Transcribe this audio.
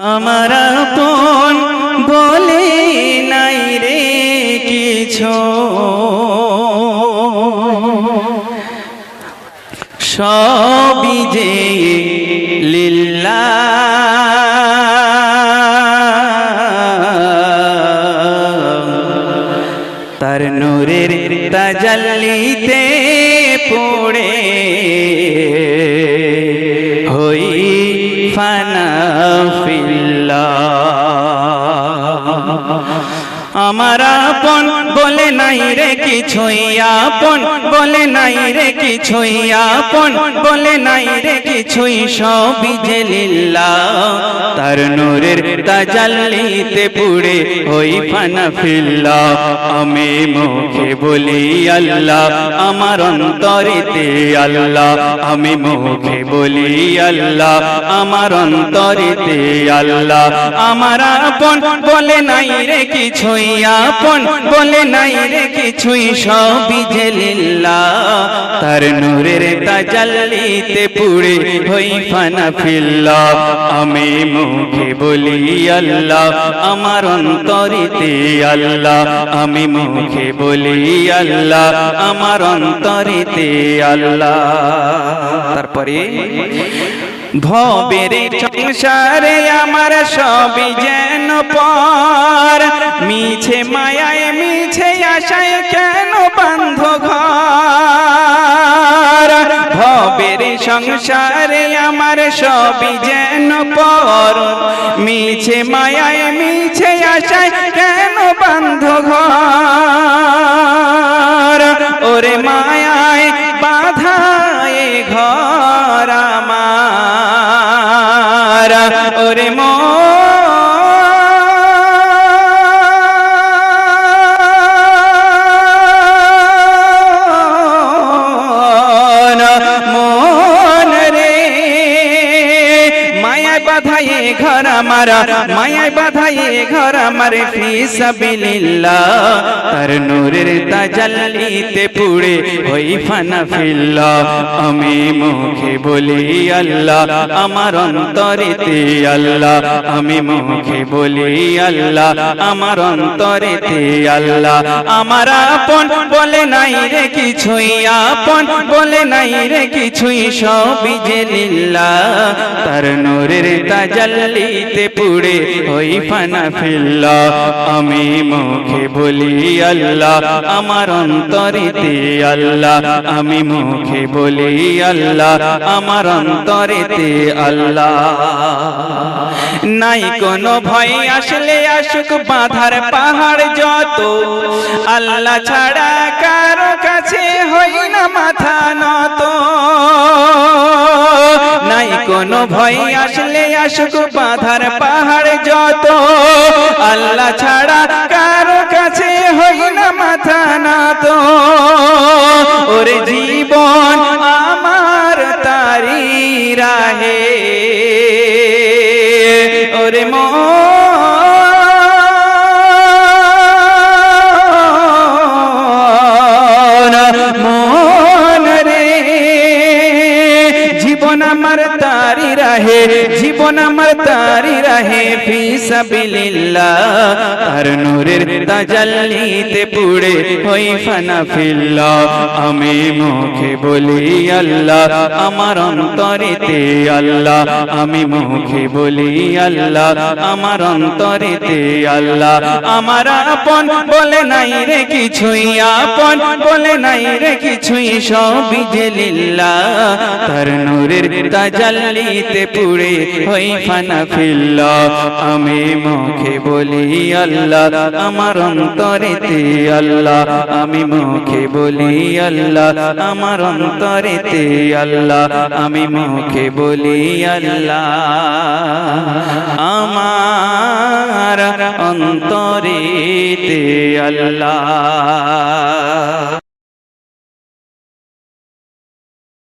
আমার আপন বলে নাই রে কিছু। সবই যে লিল্লা তার নূরের তাজাল্লিতে পড়ে। হই ফানা আমার আপন বলে নাই রে কিছুই আপন, বলে নাই রে কিছুই আপন, বলে নাই রে কিছুই সবই যে লিল্লা তার নূরের তাজাল্লিতে পুড়ে হই ফানা ফিল্লা আমি মুখে বলি আল্লাহ, আমার অন্তরেতে আল্লাহ। আমি মুখে বলি আল্লাহ, আমার অন্তরেতে আল্লাহ। আমার আপন বলে নাই রে কিছুই, আপন বলে নাই রে কিছুই, সবই যে লিল্লাহ তার নূরের তাজাল্লিতে পুড়ে হই ফানা ফিল্লা আমি মুখে বলি আল্লাহ, আমার অন্তরিতে আল্লাহ। আমি মুখে বলি আল্লাহ, আমার অন্তরেতে আল্লাহ। তারপরে ভবের সংসারে আমার সবই যেন পর। মিছে মায়ায়, মিছে আশায় কেন বান্ধ ঘর? ভবের সংসারে আমার সবই যেন পর। মিছে মায়ায় মিছে আশায় কেন বান্ধ ঘর ওরে মায়ায় বাধায়ে ঘর আমার, মায়ায় বাধায়ে ঘর আমার, ফি সাবিলিল্লাহ। তার নূরের তাজাল্লিতে পুড়ে হই ফানা ফিল্লা আমি মুখে বলি আল্লাহ, আমার অন্তরেতে আল্লাহ। আমি মুখে বলি আল্লাহ, আমার অন্তরেতে আল্লাহ। আমার আপন বলে নাই রে কিছুই, আপন বলে নাই রে কিছুই, সবই যে লিল্লাহ তার নূরের তাজাল্লিতে পুড়ে ওই ফানা ফিল্লা আমি মুখে বলি, আল্লাহ, আমার অন্তরেতে আল্লাহ। আমি মুখে বলি, আল্লাহ, আমার অন্তরেতে আল্লাহ। নাই কোনো ভয়, আসলে আসুক বাধার পাহাড় যত। আল্লাহ ছাড়া কারও কাছে হই না মাথা নত। নাই কোনো ভয় আসলে আসুক বাধার পাহাড় যত। আল্লাহ ছাড়া কারও কাছে হই না মাথা না তো ওরে জীবন আমার তারি রাহে। ওরে মন আমার তারি রাহে। তারি রাহে ফি সাবিলিল্লাহ, তার নূরের তাজাল্লিতে পুড়ে হই ফানা ফিল্লা আমি মুখে বলি আল্লাহ, আমার অন্তরেতে আল্লাহ। আমি মুখে বলি আল্লাহ, আমার অন্তরেতে আল্লাহ। আমার আপন বলে নাই রে কিছুই আপন, বলে নাই রে কিছুই সবই যে লিল্লাহ তার নূরের তাজাল্লিতে পুড়ে হই ফানা ফিল্লা আমি মুখে বলি আল্লাহ, আমার অন্তরেতে আল্লাহ, আমি মুখে বলি আল্লাহ, আমার অন্তরেতে আল্লাহ, আমি মুখে বলি আল্লাহ, আমার অন্তরেতে আল্লাহ।